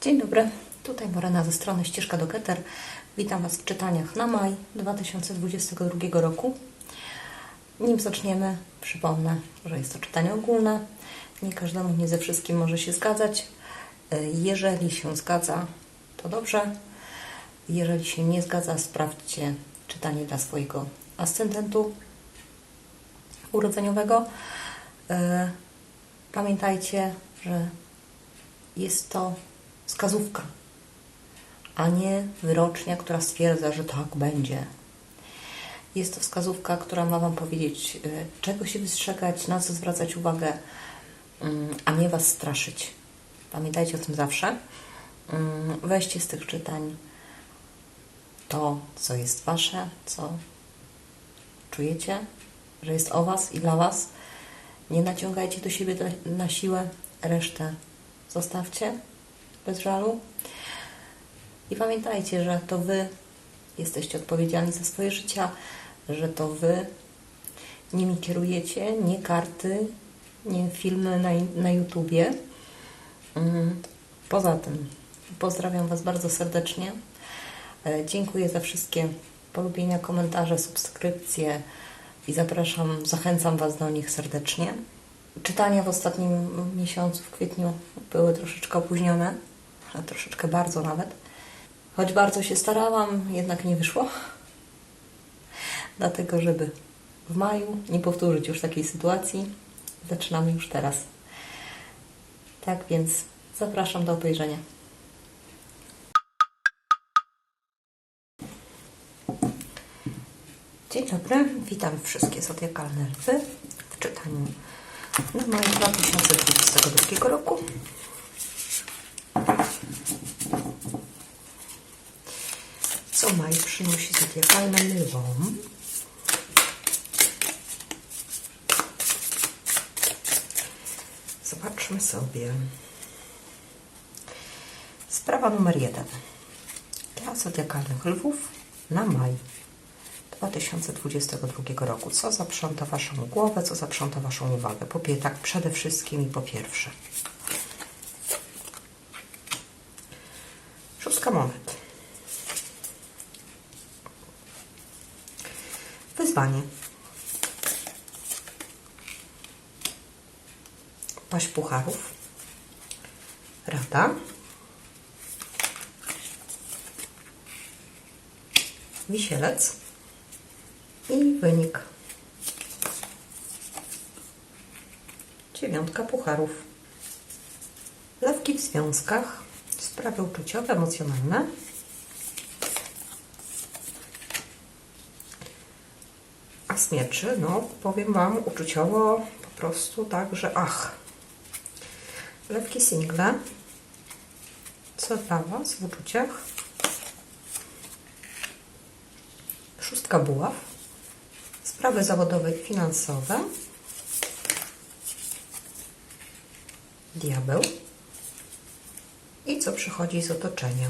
Dzień dobry, tutaj Morena ze strony Ścieżka do Keter. Witam Was w czytaniach na maj 2022 roku. Nim zaczniemy, przypomnę, że jest to czytanie ogólne. Nie każdemu, nie ze wszystkim może się zgadzać. Jeżeli się zgadza, to dobrze. Jeżeli się nie zgadza, sprawdźcie czytanie dla swojego ascendentu urodzeniowego. E, Pamiętajcie, że jest to wskazówka, a nie wyrocznia, która stwierdza, że tak będzie. Jest to wskazówka, która ma Wam powiedzieć, y, czego się wystrzegać, na co zwracać uwagę, mm, a nie Was straszyć. Pamiętajcie o tym zawsze. Mm, Weźcie z tych czytań to, co jest Wasze, co czujecie, że jest o Was i dla Was. Nie naciągajcie do siebie na- na siłę, resztę zostawcie bez żalu. I pamiętajcie, że to Wy jesteście odpowiedzialni za swoje życia, że to Wy nimi kierujecie, nie karty, nie filmy na, na YouTubie. Mm, Poza tym pozdrawiam Was bardzo serdecznie. E, Dziękuję za wszystkie polubienia, komentarze, subskrypcje i zapraszam, zachęcam Was do nich serdecznie. Czytania w ostatnim miesiącu, w kwietniu, były troszeczkę opóźnione, troszeczkę bardzo nawet. Choć bardzo się starałam, jednak nie wyszło. Dlatego, żeby w maju nie powtórzyć już takiej sytuacji, zaczynamy już teraz. Tak więc zapraszam do obejrzenia. Dzień dobry, witam wszystkie zodiakalne lwy w czytaniu na maj 2022 roku. Co maj przynosi zodiakalnym lwom? Zobaczmy sobie. Sprawa numer jeden. Dla zodiakalnych lwów na maj 2022 roku. Co zaprząta Waszą głowę, co zaprząta Waszą uwagę? Po tak przede wszystkim i po pierwsze. Szóstka monet. Wyzwanie. Paść pucharów. Rada. Wisielec i wynik. Dziewiątka pucharów. Lewki w związkach. Sprawy uczuciowe, emocjonalne. A z mieczy, no powiem Wam uczuciowo po prostu tak, że ach. Lewki single. Co dla Was w uczuciach? Szóstka buław. Sprawy zawodowe i finansowe. Diabeł. I co przychodzi z otoczenia.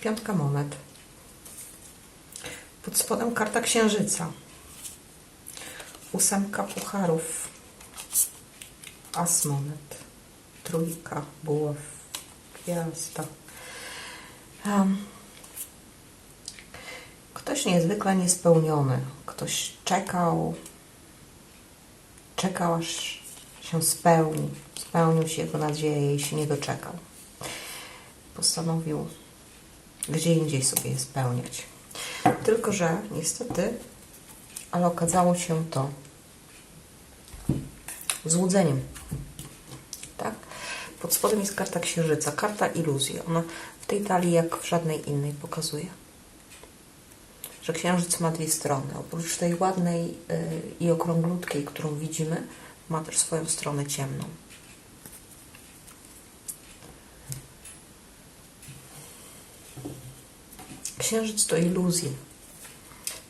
Piątka monet. Pod spodem karta księżyca. Ósemka pucharów. As monet. Trójka buław. Gwiazda. Em, Ktoś niezwykle niespełniony. Ktoś czekał, czekał aż się spełni. Spełnił się jego nadzieje i się nie doczekał. Postanowił gdzie indziej sobie je spełniać. Tylko, że niestety, ale okazało się to złudzeniem. Tak? Pod spodem jest karta księżyca, karta iluzji. Ona w tej talii, jak w żadnej innej, pokazuje, że księżyc ma dwie strony. Oprócz tej ładnej y, i okrąglutkiej, którą widzimy, ma też swoją stronę ciemną. Księżyc to iluzja.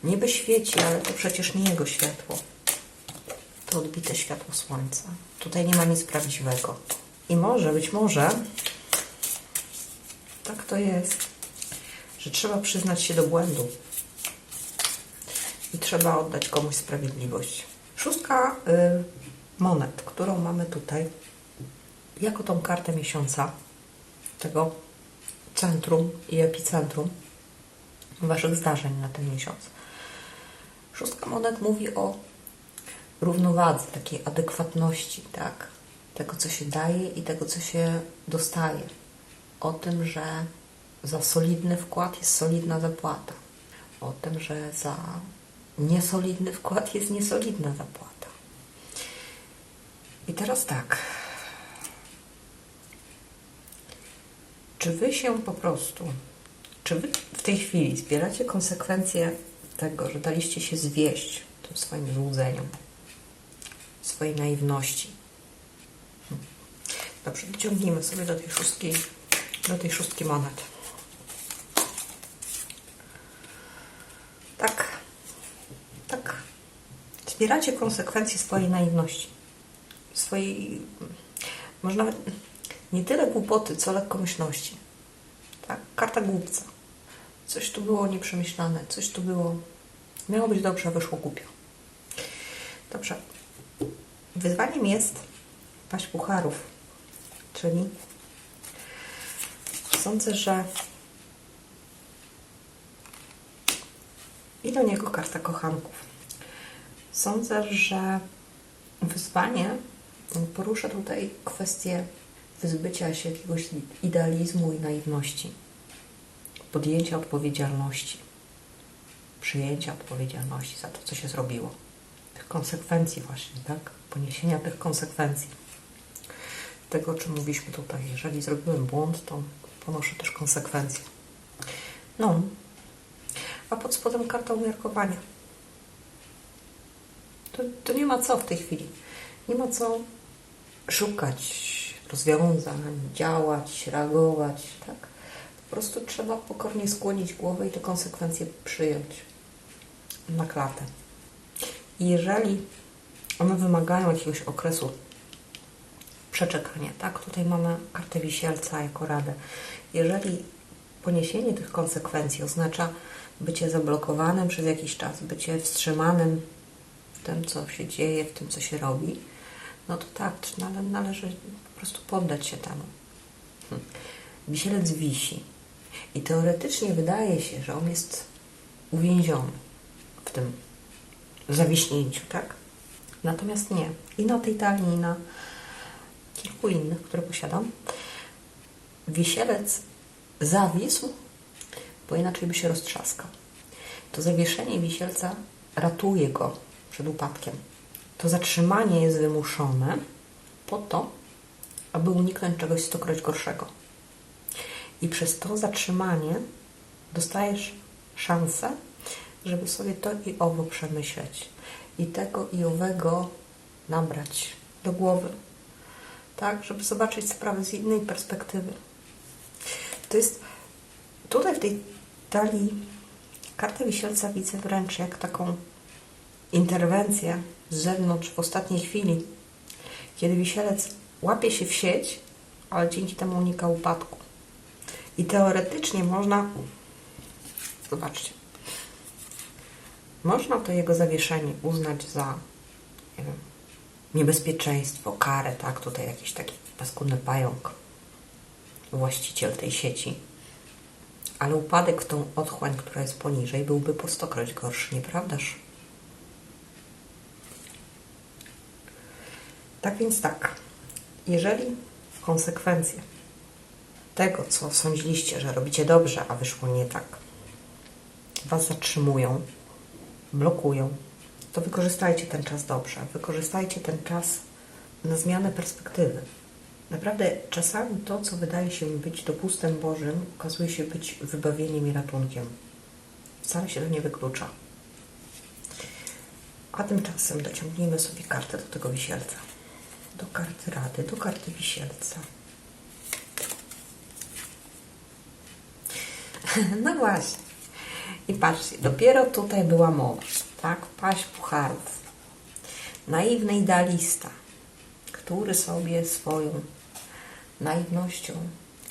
Niby świeci, ale to przecież nie jego światło. To odbite światło słońca. Tutaj nie ma nic prawdziwego. I może, być może, tak to jest, że trzeba przyznać się do błędu. I trzeba oddać komuś sprawiedliwość. Szóstka y, monet, którą mamy tutaj, jako tą kartę miesiąca, tego centrum i epicentrum Waszych zdarzeń na ten miesiąc. Szóstka monet mówi o równowadze, takiej adekwatności, tak? Tego, co się daje i tego, co się dostaje. O tym, że za solidny wkład jest solidna zapłata. O tym, że za niesolidny wkład jest niesolidna zapłata. I teraz tak. Czy wy się po prostu, czy wy w tej chwili zbieracie konsekwencje tego, że daliście się zwieść tym swoim złudzeniom, swojej naiwności? Dobrze, wyciągnijmy sobie do tej szóstki, do tej szóstki monet. Tak, tak. Zbieracie konsekwencje swojej naiwności, swojej, może nawet nie tyle głupoty, co lekkomyślności. Tak, karta głupca. Coś tu było nieprzemyślane, coś tu było. Miało być dobrze, wyszło głupio. Dobrze. Wyzwaniem jest paść pucharów, czyli sądzę, że i do niego karta kochanków. Sądzę, że wyzwanie porusza tutaj kwestię wyzbycia się jakiegoś idealizmu i naiwności, podjęcia odpowiedzialności, przyjęcia odpowiedzialności za to, co się zrobiło, tych konsekwencji właśnie, tak? Poniesienia tych konsekwencji. Tego, o czym mówiliśmy tutaj. Jeżeli zrobiłem błąd, to ponoszę też konsekwencje. No, a pod spodem karta umiarkowania. To, to nie ma co w tej chwili. Nie ma co szukać rozwiązań, działać, reagować, tak? Po prostu trzeba pokornie skłonić głowę i te konsekwencje przyjąć na klatę. I jeżeli one wymagają jakiegoś okresu przeczekania, tak? Tutaj mamy kartę wisielca jako radę. Jeżeli poniesienie tych konsekwencji oznacza bycie zablokowanym przez jakiś czas, bycie wstrzymanym w tym, co się dzieje, w tym, co się robi, no to tak, nale, należy po prostu poddać się temu. Hm. Wisielec wisi i teoretycznie wydaje się, że on jest uwięziony w tym zawiśnięciu, tak? Natomiast nie. I na tej talii, i na kilku innych, które posiadam, wisielec zawisł, bo inaczej by się roztrzaskał. To zawieszenie wisielca ratuje go przed upadkiem. To zatrzymanie jest wymuszone po to, aby uniknąć czegoś stokroć gorszego. I przez to zatrzymanie dostajesz szansę, żeby sobie to i owo przemyśleć. I tego i owego nabrać do głowy. Tak, żeby zobaczyć sprawę z innej perspektywy. To jest tutaj w tej talii kartę wisielca widzę wręcz jak taką interwencję z zewnątrz w ostatniej chwili, kiedy wisielec łapie się w sieć, ale dzięki temu unika upadku. I teoretycznie można, zobaczcie, można to jego zawieszenie uznać za nie wiem, niebezpieczeństwo, karę, tak? Tutaj jakiś taki paskudny pająk, właściciel tej sieci. Ale upadek w tą otchłań, która jest poniżej, byłby po stokroć gorszy, nieprawdaż? Tak więc tak, jeżeli konsekwencje tego, co sądziliście, że robicie dobrze, a wyszło nie tak, Was zatrzymują, blokują, to wykorzystajcie ten czas dobrze. Wykorzystajcie ten czas na zmianę perspektywy. Naprawdę czasami to, co wydaje się być dopustem Bożym, okazuje się być wybawieniem i ratunkiem. Wcale się to nie wyklucza. A tymczasem dociągnijmy sobie kartę do tego wisielca. Do karty Rady, do karty wisielca. No właśnie. I patrzcie, dopiero tutaj była mowa, tak? Paść pucharów. Naiwny idealista, który sobie swoją naiwnością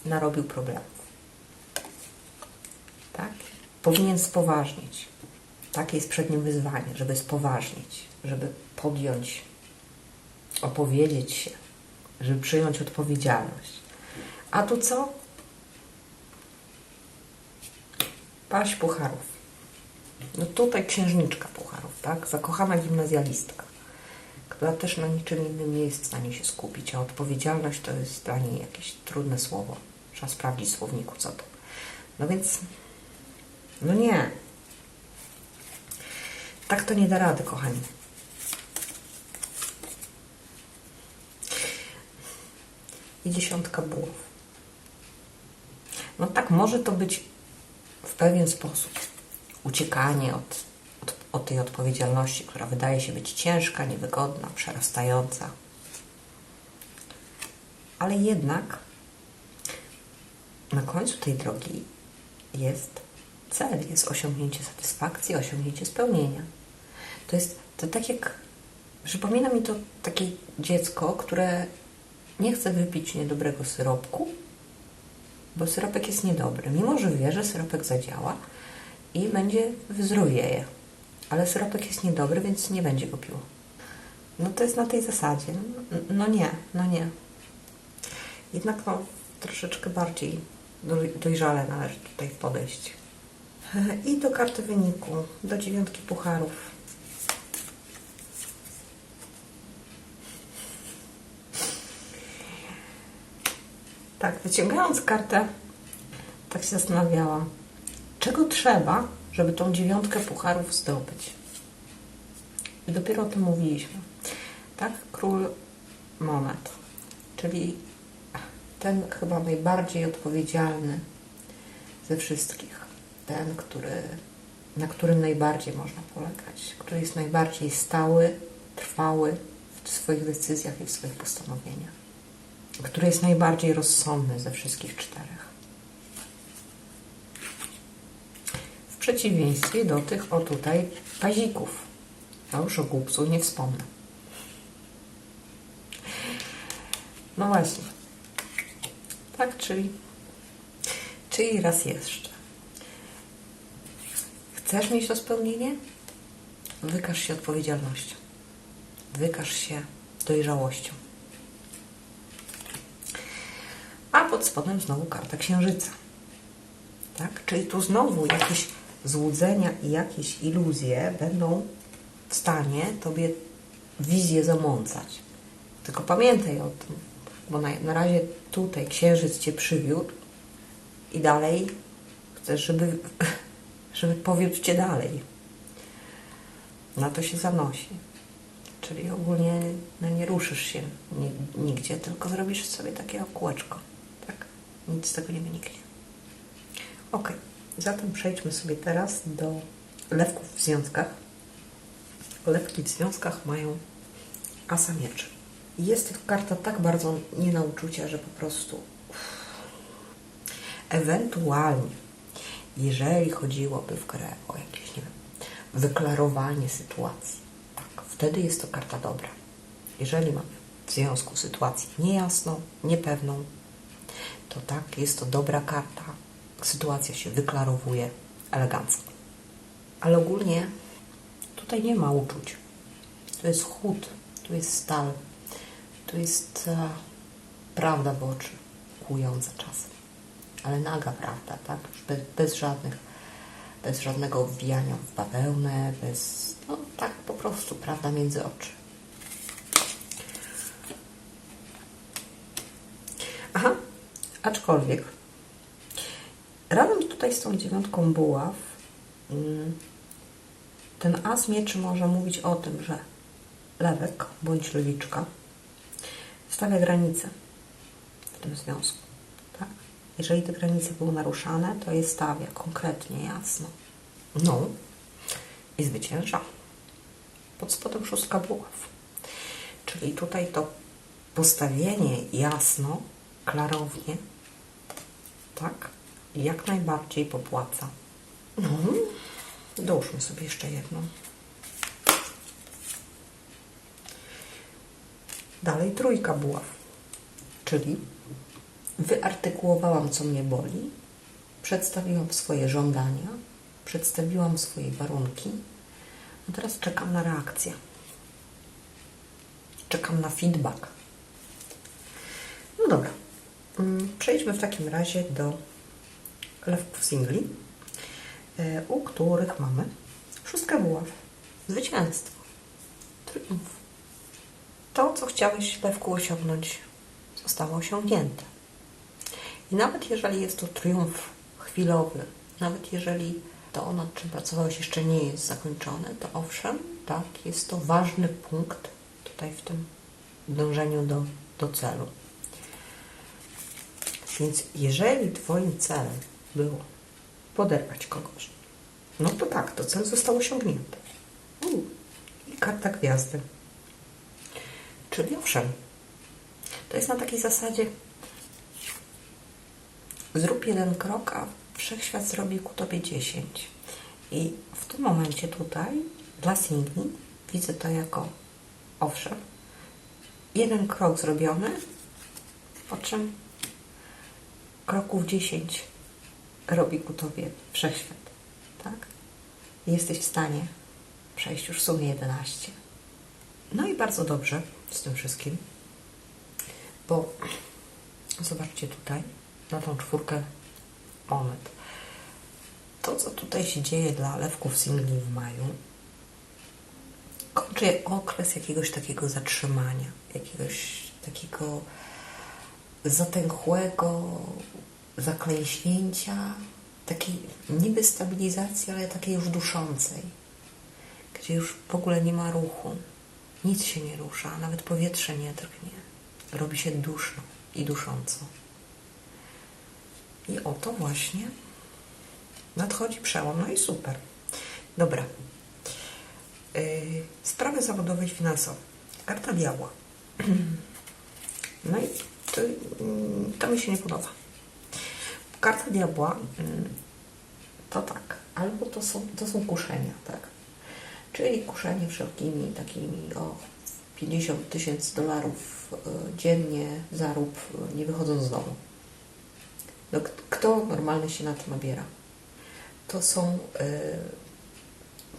narobił problemów. Tak? Powinien spoważnieć. Takie jest przed nim wyzwanie, żeby spoważnieć, żeby podjąć opowiedzieć się, żeby przyjąć odpowiedzialność. A tu co? Paść pucharów. No tutaj księżniczka pucharów, tak? Zakochana gimnazjalistka, która też na niczym innym nie jest w stanie się skupić, a odpowiedzialność to jest dla niej jakieś trudne słowo. Trzeba sprawdzić w słowniku, co to. No więc, no nie. Tak to nie da rady, kochani. I dziesiątka bułów. No tak, może to być pewien sposób uciekanie od, od, od tej odpowiedzialności, która wydaje się być ciężka, niewygodna, przerastająca. Ale jednak na końcu tej drogi jest cel, jest osiągnięcie satysfakcji, osiągnięcie spełnienia. To jest to tak jak przypomina mi to takie dziecko, które nie chce wypić niedobrego syropku, bo syropek jest niedobry. Mimo, że wie, że syropek zadziała i będzie wyzdrowieje. Ale syropek jest niedobry, więc nie będzie go. No to jest na tej zasadzie. No nie, no nie. Jednak no, troszeczkę bardziej doj- dojrzale należy tutaj podejść. I do karty wyniku, do dziewiątki pucharów. Tak, wyciągając kartę, tak się zastanawiałam, czego trzeba, żeby tą dziewiątkę pucharów zdobyć. I dopiero o tym mówiliśmy. Tak, król monet, czyli ten chyba najbardziej odpowiedzialny ze wszystkich. Ten, który, na którym najbardziej można polegać, który jest najbardziej stały, trwały w swoich decyzjach i w swoich postanowieniach, który jest najbardziej rozsądny ze wszystkich czterech. W przeciwieństwie do tych o tutaj pazików. A już o głupcu nie wspomnę. No właśnie. Tak, czyli, czyli raz jeszcze. Chcesz mieć to spełnienie? Wykaż się odpowiedzialnością. Wykaż się dojrzałością. A pod spodem znowu karta księżyca. Tak? Czyli tu znowu jakieś złudzenia i jakieś iluzje będą w stanie tobie wizję zamącać. Tylko pamiętaj o tym, bo na, na razie tutaj księżyc cię przywiódł i dalej chcesz, żeby, żeby powiódł cię dalej. Na to się zanosi. Czyli ogólnie no nie ruszysz się ni- nigdzie, tylko zrobisz sobie takie kółeczko. Nic z tego nie wyniknie. Ok, zatem przejdźmy sobie teraz do lewków w związkach. Lewki w związkach mają asa mieczy. Jest to karta tak bardzo nie na uczucia, że po prostu ewentualnie, jeżeli chodziłoby w grę o jakieś, nie wiem, wyklarowanie sytuacji, tak, wtedy jest to karta dobra. Jeżeli mamy w związku sytuację niejasną, niepewną, to tak, jest to dobra karta. Sytuacja się wyklarowuje elegancko. Ale ogólnie tutaj nie ma uczuć. To jest chód, tu jest stal, tu jest e, prawda w oczy, kłująca czasem. Ale naga prawda, tak? Już bez, bez żadnych, bez żadnego wbijania w bawełnę, bez, no tak po prostu prawda między oczy. Aczkolwiek razem tutaj z tą dziewiątką buław mm, ten as mieczy może mówić o tym, że lewek bądź lewiczka stawia granice w tym związku. Tak? Jeżeli te granice były naruszane, to je stawia konkretnie, jasno. No i zwycięża. Pod spodem szóstka buław. Czyli tutaj to postawienie jasno, klarownie, tak, jak najbardziej popłaca. No, dołóżmy sobie jeszcze jedną. Dalej trójka buław, czyli wyartykułowałam, co mnie boli, przedstawiłam swoje żądania, przedstawiłam swoje warunki, a teraz czekam na reakcję. Czekam na feedback. No dobra. Mm, Przejdźmy w takim razie do lewków singli, e, u których mamy szóstkę buław. Zwycięstwo. Triumf. To, co chciałeś lewku osiągnąć, zostało osiągnięte. I nawet jeżeli jest to triumf chwilowy, nawet jeżeli to, nad czym pracowałeś, jeszcze nie jest zakończone, to owszem, tak, jest to ważny punkt tutaj w tym dążeniu do, do celu. Więc jeżeli Twoim celem było poderwać kogoś, no to tak, to cel został osiągnięty. U, I karta gwiazdy. Czyli owszem, to jest na takiej zasadzie zrób jeden krok, a wszechświat zrobi ku tobie dziesięć. I w tym momencie tutaj dla singli widzę to jako owszem, jeden krok zrobiony, po czym kroków 10 robi ku tobie wszechświat. Tak? Jesteś w stanie przejść już w sumie 11. No i bardzo dobrze z tym wszystkim, bo zobaczcie tutaj na tą czwórkę monet. To, co tutaj się dzieje dla lewków singli w maju, kończy okres jakiegoś takiego zatrzymania, jakiegoś takiego zatęchłego zaklęśnięcia, takiej niby stabilizacji, ale takiej już duszącej, gdzie już w ogóle nie ma ruchu, nic się nie rusza, nawet powietrze nie drgnie. Robi się duszno i dusząco. I oto właśnie nadchodzi przełom, no i super. Dobra. Yy, sprawy zawodowe i finansowe. Karta diabła. No i to, mm, to mi się nie podoba. Karta diabła mm, to tak, albo to są, to są kuszenia, tak? Czyli kuszenie wszelkimi takimi o 50 tysięcy dolarów y, dziennie zarób, y, nie wychodząc z domu. No, kto normalny się na tym obiera? To są y,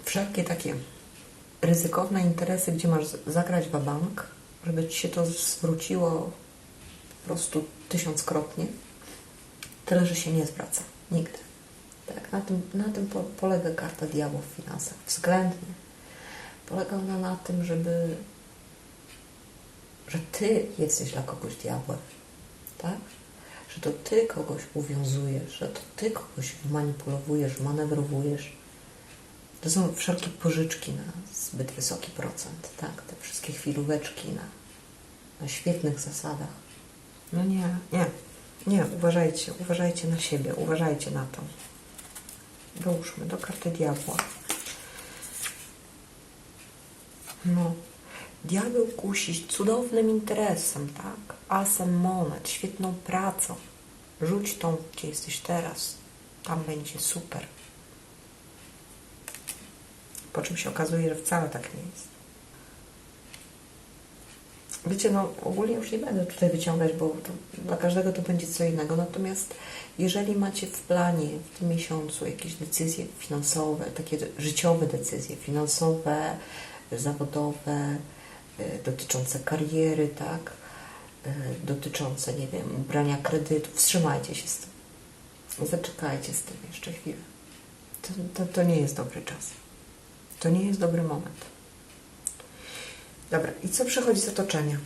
wszelkie takie ryzykowne interesy, gdzie masz zagrać w bank, żeby ci się to zwróciło prostu tysiąckrotnie. Tyle, że się nie zwraca. Nigdy. Tak, na tym, na tym po, polega karta diabła w finansach. Względnie. Polega ona na tym, żeby że ty jesteś dla kogoś diabłem. Tak? Że to ty kogoś uwiązujesz, że to ty kogoś manipulowujesz, manewrowujesz. To są wszelkie pożyczki na zbyt wysoki procent, tak? Te wszystkie chwilóweczki na, na świetnych zasadach. No nie, nie, nie, uważajcie, uważajcie na siebie, uważajcie na to. Dołóżmy do karty diabła. No, diabeł kusi cudownym interesem, tak? Asem monet, świetną pracą. Rzuć tą, gdzie jesteś teraz. Tam będzie super. Po czym się okazuje, że wcale tak nie jest. Wiecie, no ogólnie już nie będę tutaj wyciągać, bo to, dla każdego to będzie co innego. Natomiast jeżeli macie w planie w tym miesiącu jakieś decyzje finansowe, takie życiowe decyzje finansowe, zawodowe, y, dotyczące kariery, tak, y, dotyczące, nie wiem, brania kredytów, wstrzymajcie się z tym. Zaczekajcie z tym jeszcze chwilę. To, to, to nie jest dobry czas. To nie jest dobry moment. Dobra, i co przychodzi z otoczenia?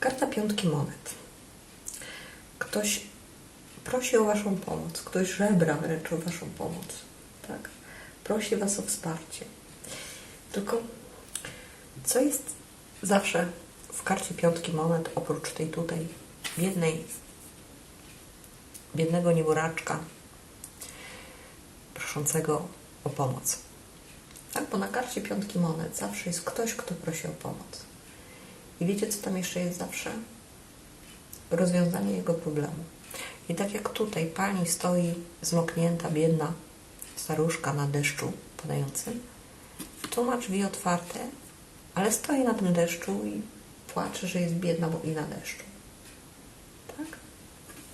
Karta piątki monet. Ktoś prosi o Waszą pomoc, ktoś żebra wręcz o Waszą pomoc, tak? Prosi Was o wsparcie. Tylko co jest zawsze w karcie piątki monet, oprócz tej tutaj biednej, biednego nieboraczka proszącego o pomoc? Tak, bo na karcie piątki monet zawsze jest ktoś, kto prosi o pomoc. I wiecie, co tam jeszcze jest zawsze? Rozwiązanie jego problemu. I tak jak tutaj pani stoi zmoknięta, biedna staruszka na deszczu padającym, tu ma drzwi otwarte, ale stoi na tym deszczu i płacze, że jest biedna, bo i na deszczu. Tak?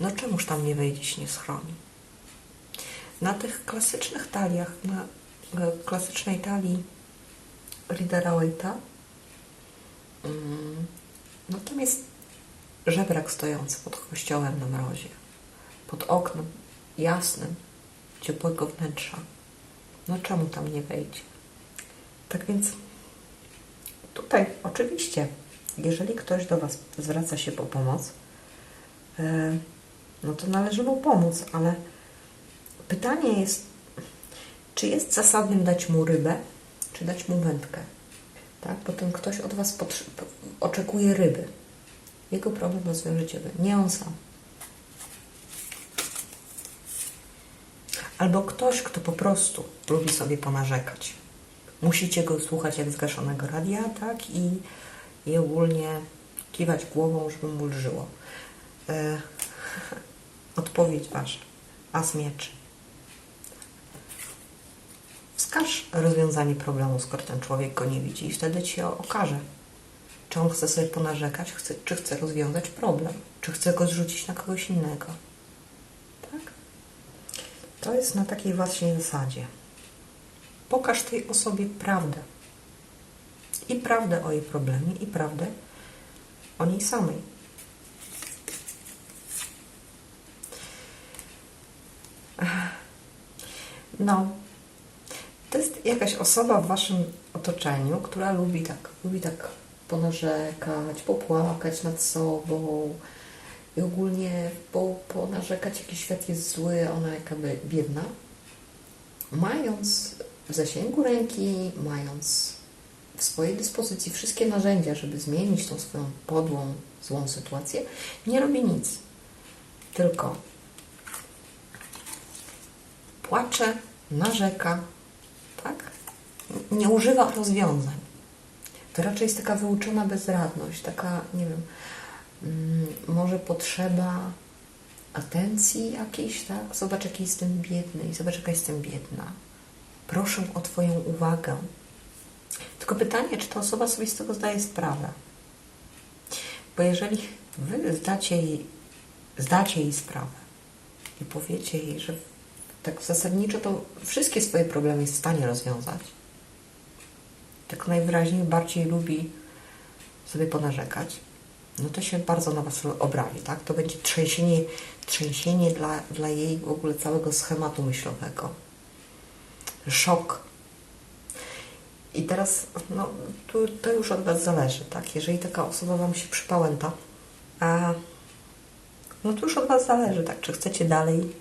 No czemuż tam nie wejdzie, nie schroni? Na tych klasycznych taliach, na klasycznej talii Ridera Waite'a Mm, No tam jest żebrak stojący pod kościołem na mrozie, pod oknem jasnym, ciepłego wnętrza. No czemu tam nie wejdzie? Tak więc tutaj oczywiście, jeżeli ktoś do Was zwraca się po pomoc, e, no to należy mu pomóc, ale pytanie jest, czy jest zasadnym dać mu rybę, czy dać mu wędkę? Tak? Bo ten ktoś od Was oczekuje ryby. Jego problem rozwiążecie Wy, nie on sam. Albo ktoś, kto po prostu lubi sobie ponarzekać. Musicie go słuchać jak zgaszonego radia, tak? I, i ogólnie kiwać głową, żeby mu lżyło. E, odpowiedź wasza. As mieczy. Wskaż rozwiązanie problemu, skoro ten człowiek go nie widzi i wtedy Ci okaże, czy on chce sobie ponarzekać, chce, czy chce rozwiązać problem, czy chce go zrzucić na kogoś innego. Tak? To jest na takiej właśnie zasadzie. Pokaż tej osobie prawdę. I prawdę o jej problemie, i prawdę o niej samej. No, jakaś osoba w waszym otoczeniu, która lubi tak, lubi tak ponarzekać, popłakać nad sobą i ogólnie po, ponarzekać, jaki świat jest zły, ona jakaby biedna. Mając w zasięgu ręki, mając w swojej dyspozycji wszystkie narzędzia, żeby zmienić tą swoją podłą, złą sytuację, nie robi nic. Tylko płacze, narzeka? Nie używa rozwiązań. To raczej jest taka wyuczona bezradność, taka, nie wiem, mm, może potrzeba atencji jakiejś, tak? Zobacz, jaki jestem biedny i zobacz, jaka jestem biedna. Proszę o Twoją uwagę. Tylko pytanie, czy ta osoba sobie z tego zdaje sprawę. Bo jeżeli Wy zdacie jej, zdacie jej sprawę i powiecie jej, że tak zasadniczo to wszystkie swoje problemy jest w stanie rozwiązać, tak najwyraźniej bardziej lubi sobie ponarzekać, no to się bardzo na Was obrazi, tak? To będzie trzęsienie, trzęsienie dla, dla jej w ogóle całego schematu myślowego. Szok. I teraz, no, tu, to już od Was zależy, tak? Jeżeli taka osoba Wam się przypałęta, a no to już od Was zależy, tak? Czy chcecie dalej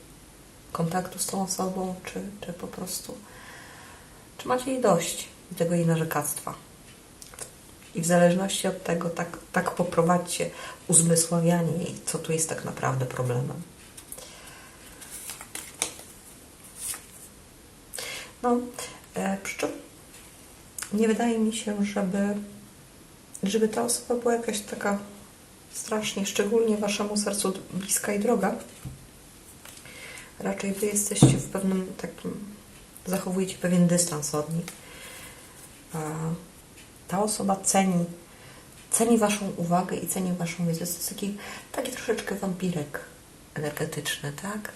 kontaktu z tą osobą, czy, czy po prostu, czy macie jej dość tego jej narzekactwa. I w zależności od tego tak, tak poprowadźcie uzmysławianie jej, co tu jest tak naprawdę problemem. No, e, przy czym nie wydaje mi się, żeby, żeby ta osoba była jakaś taka strasznie, szczególnie waszemu sercu bliska i droga. Raczej wy jesteście w pewnym takim, zachowujecie pewien dystans od nich. Ta osoba ceni, ceni waszą uwagę i ceni waszą wiedzę. To jest taki, taki troszeczkę wampirek energetyczny, tak?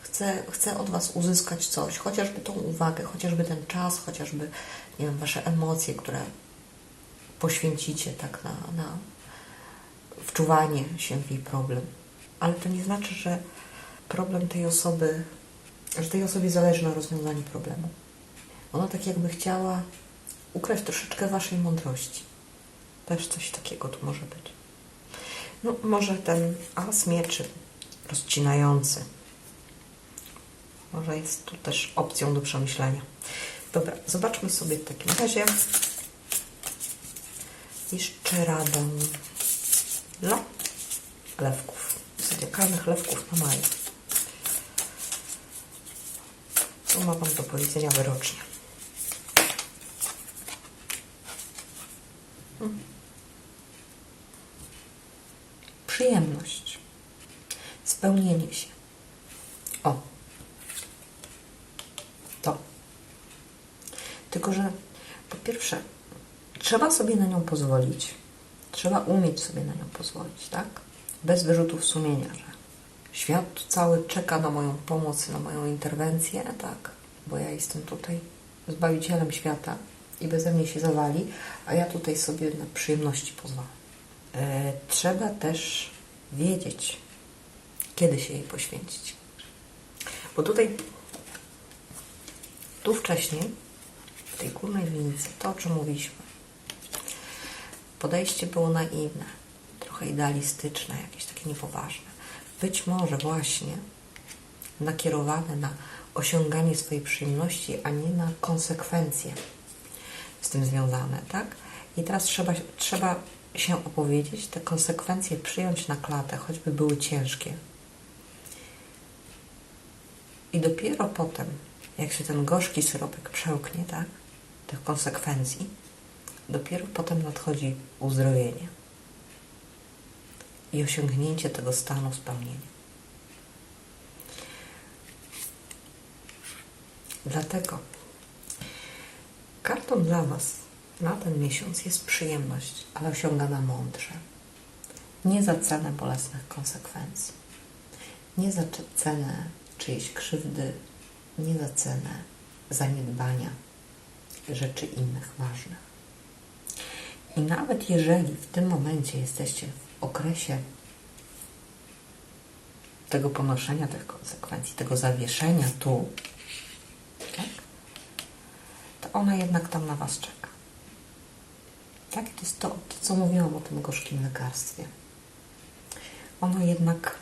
Chce, chce od was uzyskać coś, chociażby tą uwagę, chociażby ten czas, chociażby, nie wiem, wasze emocje, które poświęcicie tak na, na wczuwanie się w jej problem. Ale to nie znaczy, że problem tej osoby, że tej osobie zależy na rozwiązaniu problemu. Ona tak jakby chciała ukraść troszeczkę waszej mądrości. Też coś takiego tu może być. No, może ten as mieczy rozcinający. Może jest tu też opcją do przemyślenia. Dobra, zobaczmy sobie w takim razie jeszcze radę dla lewków. Zodiakalnych lewków na maju. Co ma Wam do powiedzenia wyrocznie? Przyjemność. Spełnienie się. O. To. Tylko, że po pierwsze, trzeba sobie na nią pozwolić. Trzeba umieć sobie na nią pozwolić, tak? Bez wyrzutów sumienia, że świat cały czeka na moją pomoc, na moją interwencję, tak? Bo ja jestem tutaj zbawicielem świata i beze mnie się zawali, a ja tutaj sobie na przyjemności pozwalam. E, trzeba też wiedzieć, kiedy się jej poświęcić. Bo tutaj, tu wcześniej, w tej górnej linijce, to o czym mówiliśmy, podejście było naiwne, trochę idealistyczne, jakieś takie niepoważne. Być może właśnie nakierowane na osiąganie swojej przyjemności, a nie na konsekwencje z tym związane, tak? I teraz trzeba, trzeba się opowiedzieć, te konsekwencje przyjąć na klatę, choćby były ciężkie. I dopiero potem, jak się ten gorzki syropek przełknie, tak? Tych konsekwencji, dopiero potem nadchodzi uzdrowienie i osiągnięcie tego stanu spełnienia. Dlatego kartą dla Was na ten miesiąc jest przyjemność, ale osiągana mądrze. Nie za cenę bolesnych konsekwencji. Nie za cenę czyjejś krzywdy, nie za cenę zaniedbania rzeczy innych ważnych. I nawet jeżeli w tym momencie jesteście w okresie tego ponoszenia tych konsekwencji, tego zawieszenia tu, ona jednak tam na Was czeka. Tak? To jest to, to, co mówiłam o tym gorzkim lekarstwie. Ono jednak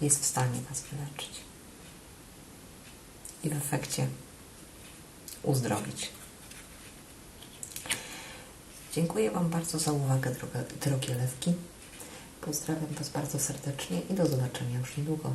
jest w stanie Was wyleczyć. I w efekcie uzdrowić. Dziękuję Wam bardzo za uwagę, drogie, drogie lewki. Pozdrawiam Was bardzo serdecznie i do zobaczenia już niedługo.